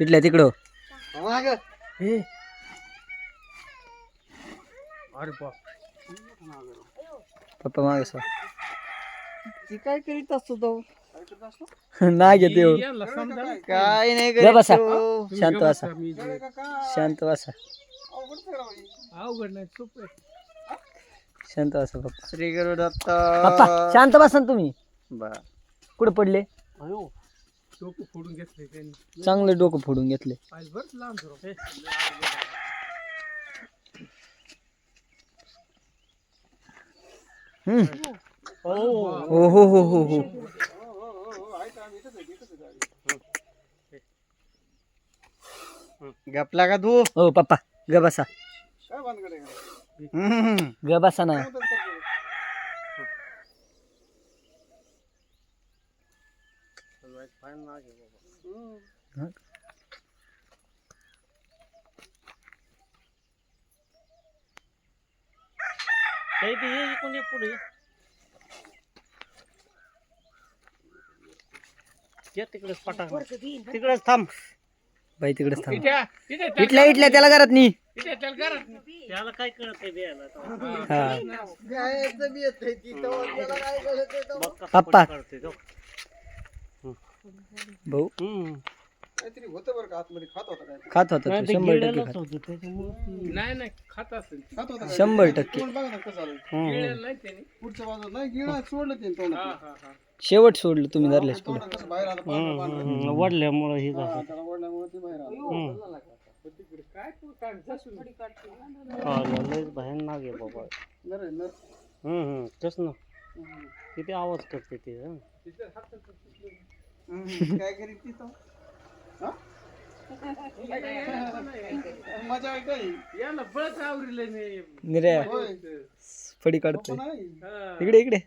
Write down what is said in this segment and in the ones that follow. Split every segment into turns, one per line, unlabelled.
इथल्या तिकडं.
माग.
हे
अरे बाप.
पप्पा मागे सर.
ती काय करीत असतो तो?
नाही घेते हो.
काय नाही
जा
करीत
बसा.
तो.
शांत बसा. शांत बसा.
अवघड नाही सोपं आहे.
शांत बसा पप्पा.
श्री गुरु दत्त.
पप्पा शांत बसा ना तुम्ही.
बर.
कुठे पडले?
अयो. डोकं फोडून घेतले त्यांनी.
चांगलं डोकं फोडून घेतले.
पाहिजे बरंच लांब धरून.
हम्म. हो हो हो हो हो.
गपला का तू.
हो पप्पा ग बसा.
हम्म.
ग बसा ना. हं?
तिकडेच पटाक तिकडेच थांब.
बाई तिकडेच थांब.
इथे- इथे
त्याला घरात नाही
इथे त्याला घरात नाही.
त्याला काय कळत
हा
पप्पा
पप्पा. भाऊ?
काहीतरी होतं बरं का आतमध्ये खात होता काय
खात होता तो शंभर टक्के खात.
नाही नाही खात असेल.
खात होता
शंभर टक्के.
तोंड बघा ना कसं आलं
गिळलेलं नाही त्याने.
पुढच्या बाजूला नाही गिळा सोडलं ते तोंड
हा हा हा.
शेवट सोडलं तुम्ही धरल्यास
तोंड
पुढे
कसं बाहेर आलं पांढरं पांढरं.
वडल्यामुळे हे
हा, त्याला ओढल्यामुळे ते बाहेर आलं.
तिकडे काय तू काय जसून
लयच भयान नाग आहे बाबा.
नर आहे, नर.
हम्म हम्म तेच ना. किती आवाज करते ते हं.
हम्म, काय करीत ती तो? हा? मजा काही
याला बळच आवरील नाही
निर्या
होय.
फडी काढतोय. इकडे इकडे.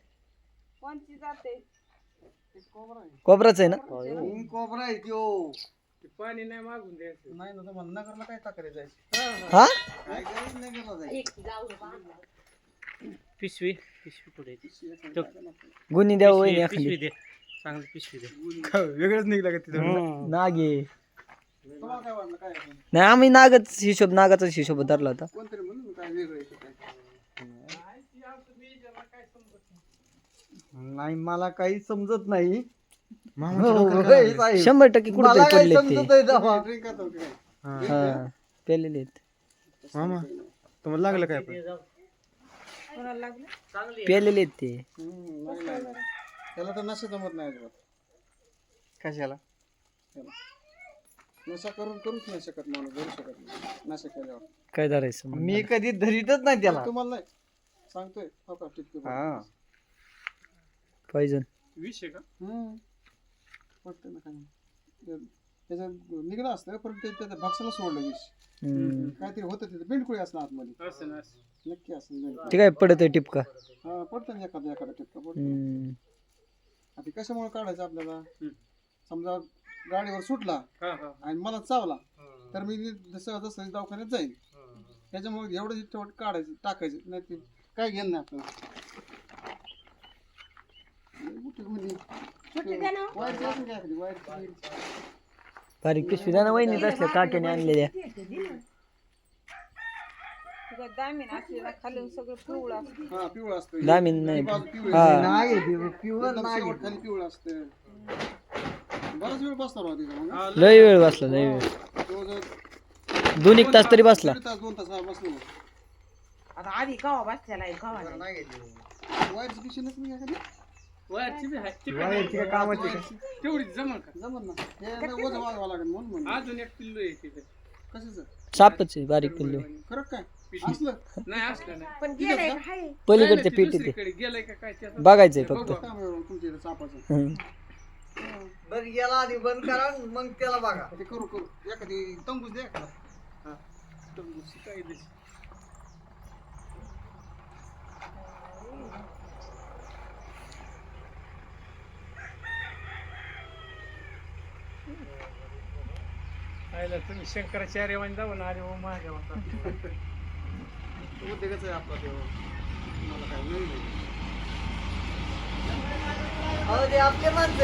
कोबराच आहे. ना?
कोबरा आहे. त्यो
ते पाणी नाही मागून द्यायचं.
नाही ना तुम्हाला नगरला काय तक्रार जायची?
हा
काय करायचं नगरला जायचं?
पिशवी पिशवी ती?
गुन्हे द्या वहिनी
पिशवी दे. चांगली पिशवी दे.
वेगळंच निघला का
हं.
नागे.
तुम्हाला काय वाटलं काय आहे?
नाही आम्ही नागच हिशोब नागाचाच हिशोब धरला होता.
कोणतरी म्हणून काय वेगळं आहे का काय? नाही मला काही समजत नाही. हो, साहेब.
शंभर टक्के
मला
कुठे
काही
पडले ते.
समजत तेव्हा. होते काय?
हा. पेलेले आहेत.
तुम्हाला लागलं काय
पेलेले आहेत ते.
हम्म, नाही, नाही. त्याला तर नशा जमत नाही अजिबात. कशाला? त्याला. नशा करून करूच नाही शकत माणूस धरू शकत नाही. नशा केल्यावर.
काय धरायचं मग?
मी कधी धरीतच नाही त्याला. तुम्हाला नाही. सांगतोय हो का? टिपके
पाहिजे
विष आहे का?
हम्म. पटतं ना काय ते- त्याचं निघलं असतं पण ते त्याच्या भक्षाला सोडलं विष.
हम्म.
काहीतरी होतं तिथे बिंडकुळी असणार आतमध्ये.
असं ना असं.
नक्की असं.
ते काय पडत टिपका?
हा पडतं ना एखादा एखादा टिपका पडतं
हम्म.
आता कशामुळे काढायचं आपल्याला?
हम्म.
समजा गाडीवर सुटला
हा हा.
आणि मला चावला तर मी जसं जसं दवाखान्यात जाईल त्याच्यामुळे एवढं शेवट काढायचं टाकायचं नाही ते काय घेणं नाही आपल्याला. लय मोठी म्हणजे वाईट
बारीक पिशवी द्या ना वहिनीत असल्या काट्याने आणलेल्या.
हा पिवळं असतं
दामीन नाही.
बाजू पिवळी
हा.
खाली पिवळं असतं. बराच वेळ बसणार होता तिथं मग?
लय वेळ बसला लय वेळ. दोन एक तास तरी बसला.
दीड तास दोन तास बसलो मग.
आता आधी गावा बसलेला आहे गावा नाही.
वाईटची पिशवी नसली का एखादी?
वरची बी आहे. तिकडे तेवढी जमल का?
जमत ना. हे नाही वजन वाढवावं लागेल म्हणून म्हणलं.
अजून एक पिल्लू आहे तिथे.
कशाचं?
सापच आहे बारीक पिल्लू.
खरं काय? असलं?
नाही असलं नाही.
पण गेलंय का? हाय.
पलीकडच्या
ते
पेटीत आहे.
दुसरीकडे गेलंय का काय त्याचं?
बघायचंय फक्त.
बरं तुमच्या इथं सापाचं
हम्म.
बरं याला आधी बंद करा मग त्याला बघा. ते करू करू. एखादी तंबूस द्या एखादा. हा. तंबूस काय दे
तुम्ही शंकराचार्य वाणी जाऊन आले हो माझ्या होता
उद्योगच आहे आपला तेव्हा मला काय नाही नाही.
आपले माणसं